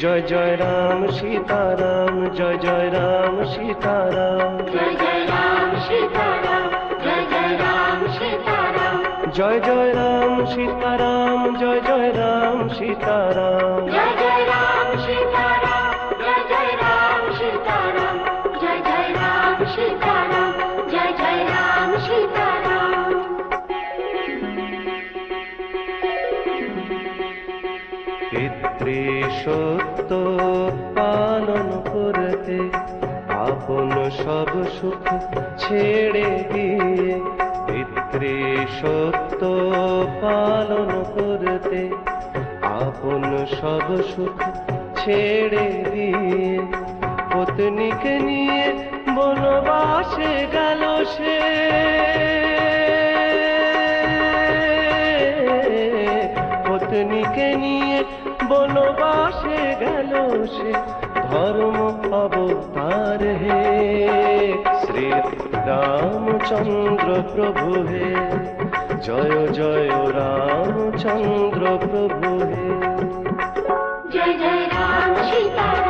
জয় জয় রাম সীতারাম জয় জয় রাম সীতারাম। জয় জয় রাম সীতারাম জয় জয় রাম সীতারাম। জয় জয় রাম সীতারাম জয় জয় রাম সীতারাম। পিতৃ সত্য পালন করতে আপন সব সুখ ছেড়ে দিয়ে পিতৃ সত্য পালন করতে আপন সব সুখ ছেড়ে দিয়ে পত্নীকে নিয়ে বনবাসে গেল সে। পত্নীকে নিয়ে বনবাসে গেল সে, ধর্ম অবতার হে। শ্রী রামচন্দ্র প্রভু হে, জয় জয় রামচন্দ্র প্রভু হে। জয় জয় রাম সীতা